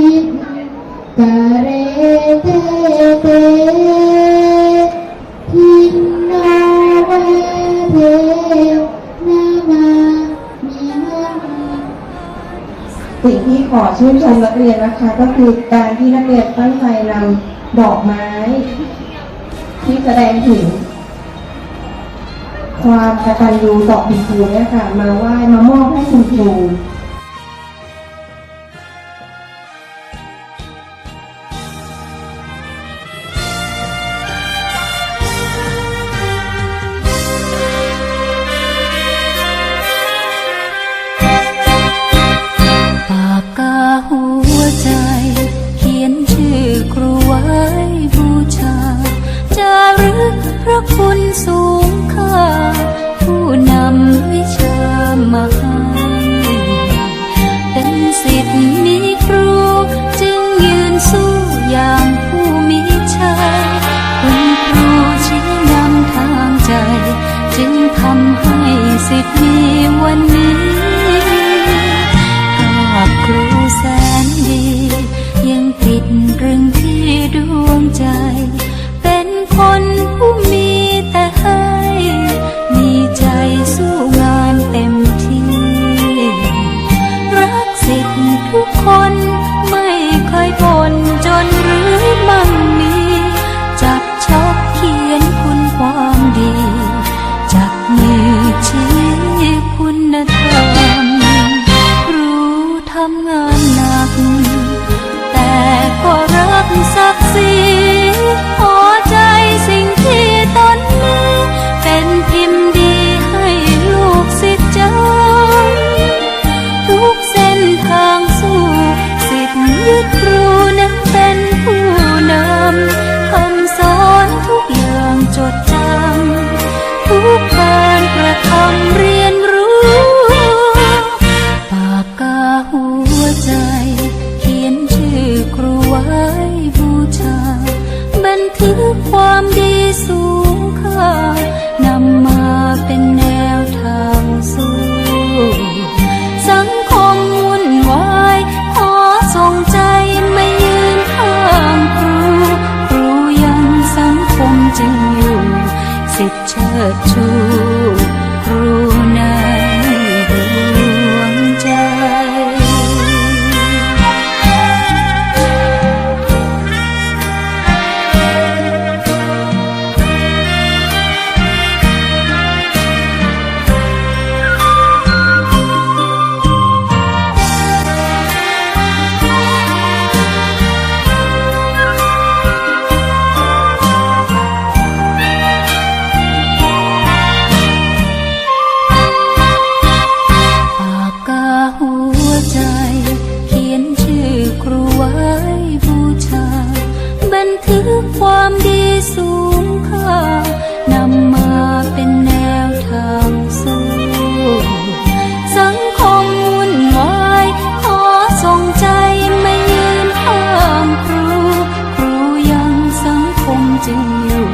ิกะเรเตเตทินโนเวเทนามามีมัสิ่งที่ขอชื่นชมนักเรียนนะคะ ก็คือการที่นักเรียนตั้งใจนำดอกไม้ ที่แสดงถึงความกตัญญูต่อคุณครูเนี่ยค่ะ มาไหว้มามอบให้คุณครู จึงทำให้สิทธิ์มีวันนี้ touch. tình yêu